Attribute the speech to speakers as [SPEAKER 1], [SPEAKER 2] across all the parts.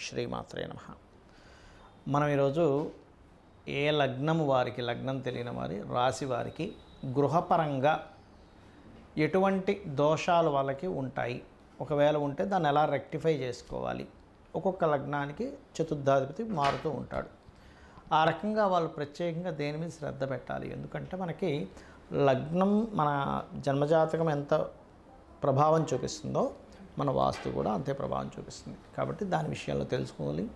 [SPEAKER 1] శ్రీమాత్రే నమ. మనం ఈరోజు ఏ లగ్నం వారికి లగ్నం తెలియని వారి రాశి వారికి గృహపరంగా ఎటువంటి దోషాలు వాళ్ళకి ఉంటాయి? ఒకవేళ ఉంటే దాన్ని ఎలా రెక్టిఫై చేసుకోవాలి? ఒక్కొక్క లగ్నానికి చతుర్థాధిపతి మారుతూ ఉంటాడు. ఆ రకంగా వాళ్ళు ప్రత్యేకంగా దేని మీద శ్రద్ధ పెట్టాలి? ఎందుకంటే మనకి లగ్నం మన జన్మజాతకం ఎంత ప్రభావం చూపిస్తుందో మన వాస్తు కూడా అంతే ప్రభావం చూపిస్తుంది. కాబట్టి దాని విషయంలో తెలుసుకోవాలి.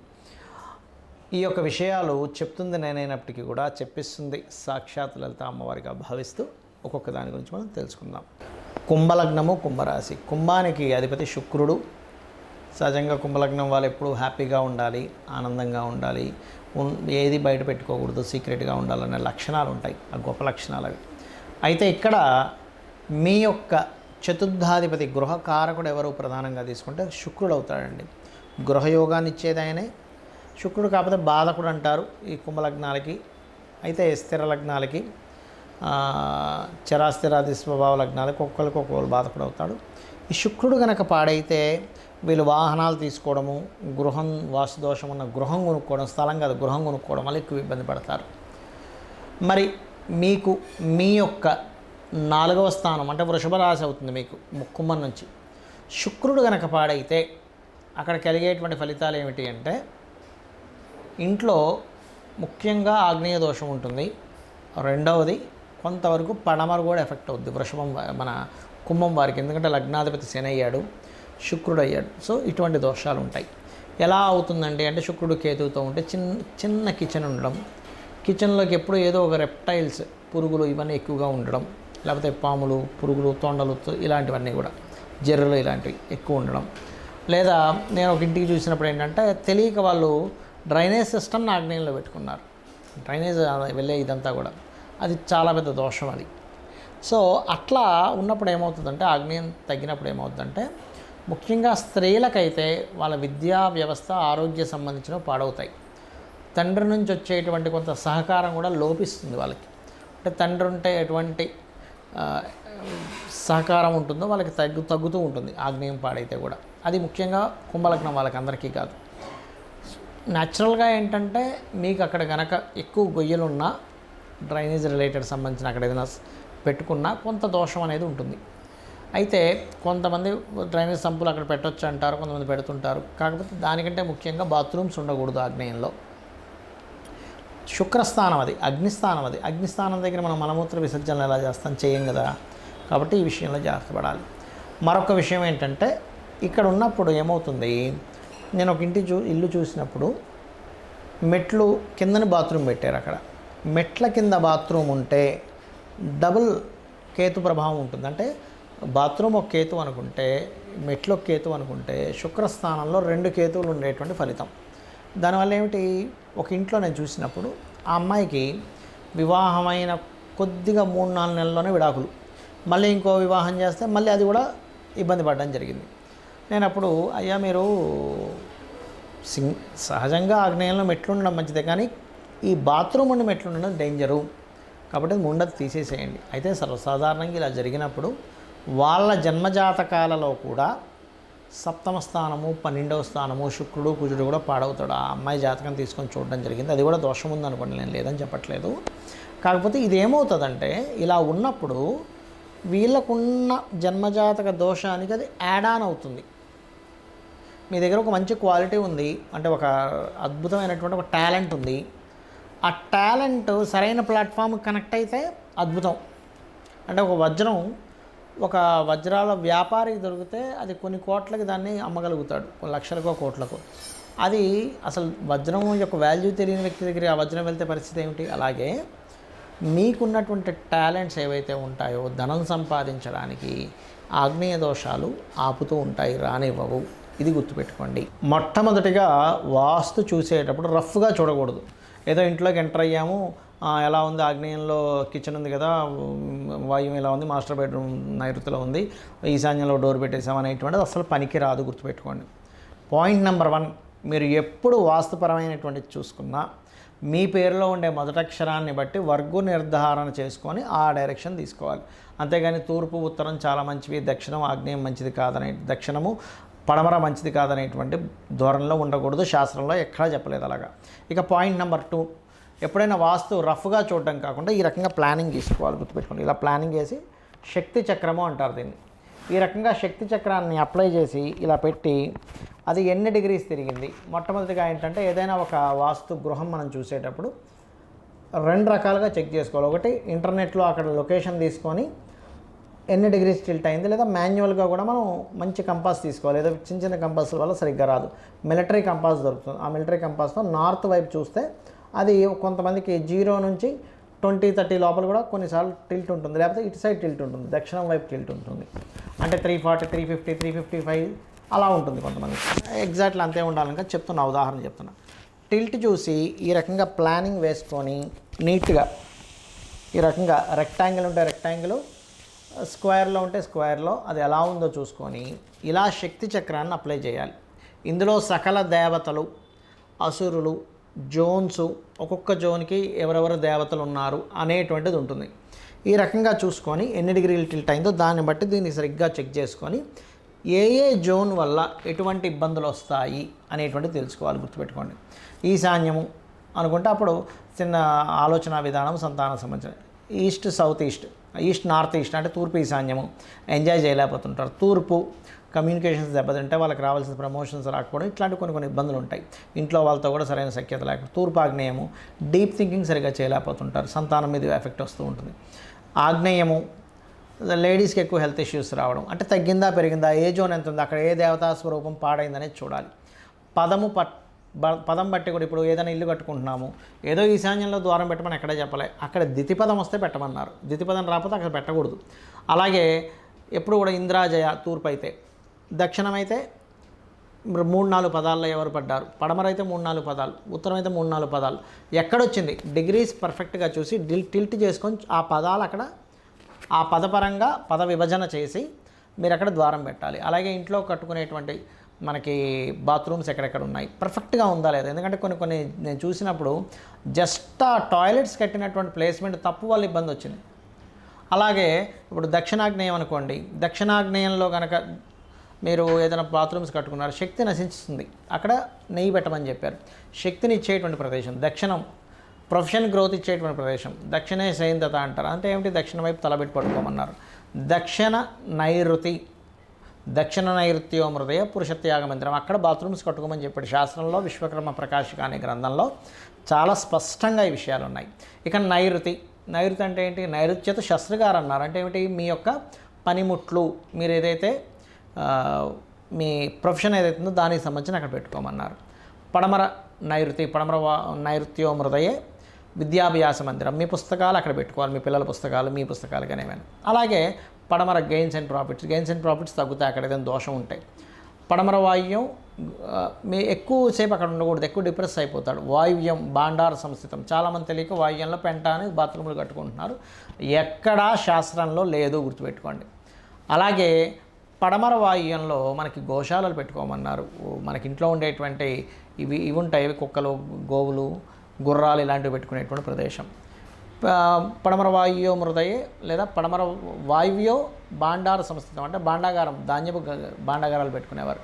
[SPEAKER 1] ఈ యొక్క విషయాలు చెప్తుంది నేనైనప్పటికీ కూడా చెప్పిస్తుంది సాక్షాత్ లలిత అమ్మవారిగా భావిస్తూ ఒక్కొక్క దాని గురించి మనం తెలుసుకుందాం. కుంభలగ్నము కుంభరాశి. కుంభానికి అధిపతి శుక్రుడు. సహజంగా కుంభలగ్నం వాళ్ళు ఎప్పుడూ హ్యాపీగా ఉండాలి ఆనందంగా ఉండాలి ఏది బయట పెట్టుకోకూడదు సీక్రెట్గా ఉండాలనే లక్షణాలు ఉంటాయి. ఆ గొప్ప లక్షణాలు అవి. అయితే ఇక్కడ మీ యొక్క చతుర్థాధిపతి గృహకారకుడు ఎవరు ప్రధానంగా తీసుకుంటే శుక్రుడు అవుతాడండి గృహయోగాన్ని ఇచ్చేది ఆయనే శుక్రుడు కాకపోతే బాధకుడు అంటారు ఈ కుంభలగ్నాలకి. అయితే స్థిర లగ్నాలకి చరాస్థిరాది స్వభావ లగ్నాలకి ఒక్కొక్కరికి ఒక్కొక్కరు బాధకుడు అవుతాడు ఈ శుక్రుడు కనుక పాడైతే వీళ్ళు వాహనాలు తీసుకోవడము గృహం వాసుదోషం ఉన్న గృహం కొనుక్కోవడం స్థలం కాదు గృహం కొనుక్కోవడం వల్ల ఎక్కువ ఇబ్బంది పడతారు. మరి మీకు మీ యొక్క నాలుగవ స్థానం అంటే వృషభ రాశి అవుతుంది మీకు ముక్కుమ్మ నుంచి. శుక్రుడు కనుక పాడైతే అక్కడ కలిగేటువంటి ఫలితాలు ఏమిటి అంటే ఇంట్లో ముఖ్యంగా ఆగ్నేయ దోషం ఉంటుంది. రెండవది కొంతవరకు పడమర కూడా ఎఫెక్ట్ అవుద్ది వృషభం మన కుంభం వారికి. ఎందుకంటే లగ్నాధిపతి శని అయ్యాడు శుక్రుడు అయ్యాడు. సో ఇటువంటి దోషాలు ఉంటాయి. ఎలా అవుతుందండి అంటే శుక్రుడు కేతువుతో ఉంటే చిన్న చిన్న కిచెన్ ఉండడం కిచెన్లోకి ఎప్పుడు ఏదో ఒక రెప్టైల్స్ పురుగులు ఇవన్నీ ఎక్కువగా ఉండడం లేకపోతే పాములు పురుగులు తొండలు ఇలాంటివన్నీ కూడా. జర్రలు ఇలాంటివి ఎక్కువ ఉండడం. లేదా నేను ఒక ఇంటికి చూసినప్పుడు ఏంటంటే తెలియక వాళ్ళు డ్రైనేజ్ సిస్టమ్ని ఆగ్నేయంలో పెట్టుకున్నారు. డ్రైనేజ్ వెళ్ళే ఇదంతా కూడా. అది చాలా పెద్ద దోషం అది. సో అట్లా ఉన్నప్పుడు ఏమవుతుందంటే ఆగ్నేయం తగ్గినప్పుడు ఏమవుతుందంటే ముఖ్యంగా స్త్రీలకైతే వాళ్ళ విద్యా వ్యవస్థ ఆరోగ్య సంబంధించినవి పాడవుతాయి. తండ్రి నుంచి వచ్చేటువంటి కొంత సహకారం కూడా లోపిస్తుంది వాళ్ళకి. అంటే తండ్రి ఉంటే ఎటువంటి సహకారం ఉంటుందో వాళ్ళకి తగ్గు తగ్గుతూ ఉంటుంది ఆగ్నేయం పాడైతే కూడా. అది ముఖ్యంగా కుంభలగ్నం వాళ్ళకి అందరికీ కాదు. న్యాచురల్గా ఏంటంటే మీకు అక్కడ కనుక ఎక్కువ గొయ్యలున్నా డ్రైనేజ్ రిలేటెడ్ సంబంధించిన అక్కడ ఏదైనా పెట్టుకున్నా కొంత దోషం అనేది ఉంటుంది. అయితే కొంతమంది డ్రైనేజ్ సంపులు అక్కడ పెట్టొచ్చు అంటారు కొంతమంది పెడుతుంటారు. కాకపోతే దానికంటే ముఖ్యంగా బాత్రూమ్స్ ఉండకూడదు ఆగ్నేయంలో. శుక్రస్థానం అది అగ్నిస్థానం అది. అగ్నిస్థానం దగ్గర మనం మలమూత్ర విసర్జనలు ఎలా చేస్తాం? చేయం కదా. కాబట్టి ఈ విషయంలో జాగ్రత్త పడాలి. మరొక విషయం ఏంటంటే ఇక్కడ ఉన్నప్పుడు ఏమవుతుంది? నేను ఒక ఇంటి చూ ఇల్లు చూసినప్పుడు మెట్లు కిందని బాత్రూమ్ పెట్టారు అక్కడ. మెట్ల కింద బాత్రూమ్ ఉంటే డబుల్ కేతు ప్రభావం ఉంటుంది. అంటే బాత్రూమ్ ఒక కేతు అనుకుంటే మెట్లు ఒక కేతు అనుకుంటే శుక్రస్థానంలో రెండు కేతువులు ఉండేటువంటి ఫలితం. దానివల్ల ఏమిటి? ఒక ఇంట్లో నేను చూసినప్పుడు ఆ అమ్మాయికి వివాహమైన కొద్దిగా మూడు నాలుగు నెలల్లోనే విడాకులు. మళ్ళీ ఇంకో వివాహం చేస్తే మళ్ళీ అది కూడా ఇబ్బంది పడడం జరిగింది. నేను అప్పుడు అయ్యా మీరు సింగ్ సహజంగా ఆగ్నేయంలో మెట్లు ఉండడం మంచిదే కానీ ఈ బాత్రూమ్ ఉండి మెట్లుండడం డేంజరు. కాబట్టి ముండది తీసేసేయండి. అయితే సర్వసాధారణంగా ఇలా జరిగినప్పుడు వాళ్ళ జన్మజాతకాలలో కూడా సప్తమ స్థానము పన్నెండవ స్థానము శుక్రుడు కుజుడు కూడా పాడవుతాడు. ఆ అమ్మాయి జాతకం తీసుకొని చూడడం జరిగింది. అది కూడా దోషం ఉందనుకోండి నేను లేదని చెప్పట్లేదు. కాకపోతే ఇదేమవుతుందంటే ఇలా ఉన్నప్పుడు వీళ్ళకున్న జన్మజాతక దోషానికి అది యాడ్ ఆన్ అవుతుంది. మీ దగ్గర ఒక మంచి క్వాలిటీ ఉంది అంటే ఒక అద్భుతమైనటువంటి ఒక టాలెంట్ ఉంది. ఆ టాలెంట్ సరైన ప్లాట్ఫామ్ కనెక్ట్ అయితే అద్భుతం. అంటే ఒక వజ్రం ఒక వజ్రాల వ్యాపారికి దొరికితే అది కొన్ని కోట్లకి దాన్ని అమ్మగలుగుతాడు కొన్ని లక్షలకో కోట్లకో. అది అసలు వజ్రం యొక్క వాల్యూ తెలియని వ్యక్తి దగ్గర ఆ వజ్రం వెళ్తే పరిస్థితి ఏమిటి? అలాగే మీకున్నటువంటి టాలెంట్స్ ఏవైతే ఉంటాయో ధనం సంపాదించడానికి ఆగ్నేయ దోషాలు ఆపుతూ ఉంటాయి రానివ్వవు. ఇది గుర్తుపెట్టుకోండి. మొట్టమొదటిగా వాస్తు చూసేటప్పుడు రఫ్గా చూడకూడదు. ఏదో ఇంట్లోకి ఎంటర్ అయ్యాము ఎలా ఉంది? ఆగ్నేయంలో కిచెన్ ఉంది కదా. వాయువు ఎలా ఉంది? మాస్టర్ బెడ్రూమ్ నైరుతిలో ఉంది. ఈశాన్యంలో డోర్ పెట్టేసాం అనేటువంటిది అసలు పనికి రాదు గుర్తుపెట్టుకోండి. పాయింట్ నెంబర్ వన్ మీరు ఎప్పుడు వాస్తుపరమైనటువంటిది చూసుకున్నా మీ పేరులో ఉండే మొదటక్షరాన్ని బట్టి వర్గు నిర్ధారణ చేసుకొని ఆ డైరెక్షన్ తీసుకోవాలి. అంతేగాని తూర్పు ఉత్తరం చాలా మంచివి దక్షిణం ఆగ్నేయం మంచిది కాదనే దక్షిణము పడమర మంచిది కాదనేటువంటి ధోరణిలో ఉండకూడదు. శాస్త్రంలో ఎక్కడా చెప్పలేదు అలాగా. ఇక పాయింట్ నెంబర్ టూ ఎప్పుడైనా వాస్తు రఫ్గా చూడడం కాకుండా ఈ రకంగా ప్లానింగ్ తీసుకోవాలి గుర్తుపెట్టుకోండి. ఇలా ప్లానింగ్ చేసి శక్తి చక్రము అంటారు దీన్ని. ఈ రకంగా శక్తి చక్రాన్ని అప్లై చేసి ఇలా పెట్టి అది ఎన్ని డిగ్రీస్ తిరిగింది? మొట్టమొదటిగా ఏంటంటే ఏదైనా ఒక వాస్తు గృహం మనం చూసేటప్పుడు రెండు రకాలుగా చెక్ చేసుకోవాలి. ఒకటి ఇంటర్నెట్లో అక్కడ లొకేషన్ తీసుకొని ఎన్ని డిగ్రీస్ టిల్ట్ అయింది లేదా మాన్యువల్గా కూడా మనం మంచి కంపాస్ తీసుకోవాలి. ఏదో చిన్న చిన్న కంపాస్ వల్ల సరిగ్గా రాదు. మిలిటరీ కంపాస్ దొరుకుతుంది. ఆ మిలిటరీ కంపాస్తో నార్త్ వైపు చూస్తే అది కొంతమందికి జీరో నుంచి ట్వంటీ థర్టీ లోపల కూడా కొన్నిసార్లు టిల్ట్ ఉంటుంది. లేకపోతే ఇటు సైడ్ టిల్ట్ ఉంటుంది. దక్షిణం వైపు టిల్ట్ ఉంటుంది. అంటే three forty three fifty three fifty five అలా ఉంటుంది కొంతమంది. ఎగ్జాక్ట్లీ అంతే ఉండాలని చెప్తున్నా ఉదాహరణ చెప్తున్నా. టిల్ట్ చూసి ఈ రకంగా ప్లానింగ్ వేసుకొని నీట్గా ఈ రకంగా రెక్టాంగిల్ ఉంటే రెక్టాంగిల్ స్క్వేర్లో ఉంటే స్క్వేర్లో అది ఎలా ఉందో చూసుకొని ఇలా శక్తి చక్రాన్ని అప్లై చేయాలి. ఇందులో సకల దేవతలు అసురులు జోన్స్ ఒక్కొక్క జోన్కి ఎవరెవరు దేవతలు ఉన్నారు అనేటువంటిది ఉంటుంది. ఈ రకంగా చూసుకొని ఎన్ని డిగ్రీలు టిల్ట్ అయిందో దాన్ని బట్టి దీన్ని సరిగ్గా చెక్ చేసుకొని ఏ ఏ జోన్ వల్ల ఎటువంటి ఇబ్బందులు వస్తాయి అనేటువంటిది తెలుసుకోవాలి గుర్తుపెట్టుకోండి. ఈశాన్యము అనుకుంటే అప్పుడు చిన్న ఆలోచన విధానం సంతానం సంబంధించిన east south east east north east అంటే తూర్పు ఈశాన్యము. ఎంజాయ్ చేయలేకపోతుంటారు. తూర్పు కమ్యూనికేషన్స్ దెబ్బతింటే వాళ్ళకి రావాల్సిన ప్రమోషన్స్ రాకపోవడం ఇట్లాంటి కొన్ని కొన్ని ఇబ్బందులు ఉంటాయి. ఇంట్లో వాళ్ళతో కూడా సరైన సఖ్యత లేకపోతే తూర్పు ఆగ్నేయము డీప్ థింకింగ్ సరిగ్గా చేయలేకపోతుంటారు. సంతానం మీద ఎఫెక్ట్ వస్తూ ఉంటుంది. ఆగ్నేయము లేడీస్కి ఎక్కువ హెల్త్ ఇష్యూస్ రావడం అంటే తగ్గిందా పెరిగిందా ఏ జోన్ ఎంత ఉంది అక్కడ ఏ దేవతా స్వరూపం పాడైందనేది చూడాలి. పదము పట్ బ- పదం బట్టి కూడా ఇప్పుడు ఏదైనా ఇల్లు కట్టుకుంటున్నాము ఏదో ఈశాన్యంలో ద్వారం పెట్టమని ఎక్కడే చెప్పలే అక్కడ దితిపదం వస్తే పెట్టమన్నారు. దితిపదం రాకపోతే అక్కడ పెట్టకూడదు. అలాగే ఎప్పుడు కూడా ఇంద్రాజయ తూర్పు అయితే దక్షిణమైతే మూడు నాలుగు పదాల్లో ఎవరు పడ్డారు? పడమరైతే మూడు నాలుగు పదాలు ఉత్తరం అయితే మూడు నాలుగు పదాలు. ఎక్కడొచ్చింది? డిగ్రీస్ పర్ఫెక్ట్గా చూసి డిల్ టిల్ట్ చేసుకొని ఆ పదాలు అక్కడ ఆ పదపరంగా పద విభజన చేసి మీరు అక్కడ ద్వారం పెట్టాలి. అలాగే ఇంట్లో కట్టుకునేటువంటి మనకి బాత్రూమ్స్ ఎక్కడెక్కడ ఉన్నాయి? పర్ఫెక్ట్గా ఉందా లేదా? ఎందుకంటే కొన్ని కొన్ని నేను చూసినప్పుడు జస్ట్ ఆ టాయిలెట్స్ కట్టినటువంటి ప్లేస్మెంట్ తప్పు వల్ల ఇబ్బంది వచ్చింది. అలాగే ఇప్పుడు దక్షిణాగ్నేయం అనుకోండి. దక్షిణాగ్నేయంలో కనుక మీరు ఏదైనా బాత్రూమ్స్ కట్టుకున్నారు శక్తి నశిస్తుంది అక్కడ నెయ్యి పెట్టమని చెప్పారు. శక్తిని ఇచ్చేటువంటి ప్రదేశం దక్షిణం. ప్రొఫెషన్ గ్రోత్ ఇచ్చేటువంటి ప్రదేశం. దక్షిణే సైంధత అంటారు. అంటే ఏమిటి? దక్షిణ వైపు తలబెట్టి పడుకోమన్నారు. దక్షిణ నైరుతి. దక్షిణ నైరుత్యో మృదయ పురుషత్యాగ మందిరం. అక్కడ బాత్రూమ్స్ కట్టుకోమని చెప్పాడు. శాస్త్రంలో విశ్వకర్మ ప్రకాశిక అనే గ్రంథంలో చాలా స్పష్టంగా ఈ విషయాలు ఉన్నాయి ఇక నైరుతి. నైరుతి అంటే ఏంటి? నైరుత్యత శస్త్రగారు అన్నారు. అంటే ఏమిటి? మీ యొక్క పనిముట్లు. మీరు ఏదైతే మీ ప్రొఫెషన్ ఏదైతే ఉందో దానికి సంబంధించి అక్కడ పెట్టుకోమన్నారు. పడమర నైరుతి పడమర వా- నైరుత్యో మృదయే విద్యాభ్యాస మందిరం. మీ పుస్తకాలు అక్కడ పెట్టుకోవాలి మీ పిల్లల పుస్తకాలు మీ పుస్తకాలు కానీ ఏమైనా అలాగే పడమర gains and profits gains and profits తగ్గుతాయి అక్కడ ఏదైనా దోషం ఉంటాయి పడమర వాయువ్యం మీ ఎక్కువసేపు అక్కడ ఉండకూడదు ఎక్కువ డిప్రెస్ అయిపోతాడు. వాయువ్యం బాండార సంస్థితం. చాలామంది తెలియక వాయువ్యంలో పెంటానికి బాత్రూములు కట్టుకుంటున్నారు. ఎక్కడా శాస్త్రంలో లేదు గుర్తుపెట్టుకోండి. అలాగే పడమర వాయువ్యంలో మనకి గోశాలలు పెట్టుకోమన్నారు. మనకి ఇంట్లో ఉండేటువంటి ఇవి ఇవి ఉంటాయి. కుక్కలు గోవులు గుర్రాలు ఇలాంటివి పెట్టుకునేటువంటి ప్రదేశం. పడమర వాయువ్యో మృదయే లేదా పడమర వాయువ్యో బాండార సంస్థితం అంటే బాండాగారం ధాన్యపు బాండాగారాలు పెట్టుకునేవారు.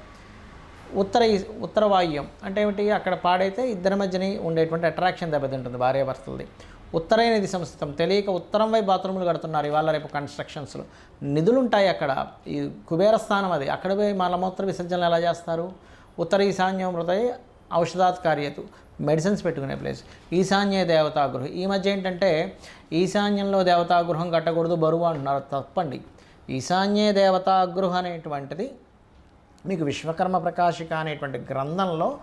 [SPEAKER 1] ఉత్తర ఈ- ఉత్తర వాయువ్యం అంటే ఏమిటి? అక్కడ పాడైతే ఇద్దరి మధ్యని ఉండేటువంటి అట్రాక్షన్ దెబ్బతింటుంది భార్యాభర్తలది. ఉత్తరైన ఇది సంస్థితం తెలియక ఉత్తరం వైపు బాత్రూములు కడుతున్నారు ఇవాళ రేపు కన్స్ట్రక్షన్స్లో. నిధులు ఉంటాయి అక్కడ. ఈ కుబేర స్థానం అది. అక్కడ పోయి మలమూత్ర విసర్జనలు ఎలా చేస్తారు? ఉత్తర ఈశాన్యం హృదయ ఔషధాత్ కార్యతు. మెడిసిన్స్ పెట్టుకునే ప్లేస్. ఈశాన్య దేవతాగృహం. ఈ మధ్య ఏంటంటే ఈశాన్యంలో దేవతాగృహం కట్టకూడదు బరువు అంటున్నారు. తప్పండి. ఈశాన్య దేవతాగృహం అనేటువంటిది మీకు విశ్వకర్మ ప్రకాశిక అనేటువంటి గ్రంథంలో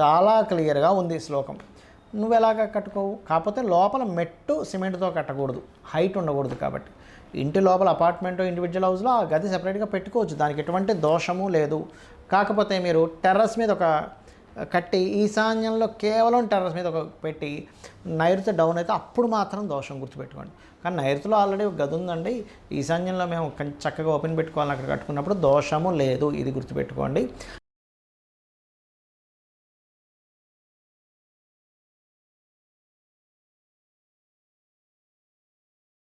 [SPEAKER 1] చాలా క్లియర్గా ఉంది శ్లోకం. నువ్వు ఎలాగ కట్టుకోవు? కాకపోతే లోపల మెట్టు సిమెంట్తో కట్టకూడదు. హైట్ ఉండకూడదు కాబట్టి. ఇంటి లోపల అపార్ట్మెంట్ ఇండివిజువల్ హౌస్లో ఆ గది సెపరేట్గా పెట్టుకోవచ్చు. దానికి ఎటువంటి దోషము లేదు. కాకపోతే మీరు టెర్రస్ మీద ఒక కట్టి ఈశాన్యంలో కేవలం టెర్రస్ మీద ఒక పెట్టి నైరుతి డౌన్ అయితే అప్పుడు మాత్రం దోషం గుర్తుపెట్టుకోండి. కానీ నైరుతిలో ఆల్రెడీ ఒక గది ఉందండి. ఈశాన్యంలో మేము చక్కగా ఓపెన్ పెట్టుకోవాలని అక్కడ కట్టుకున్నప్పుడు దోషము లేదు. ఇది గుర్తుపెట్టుకోండి.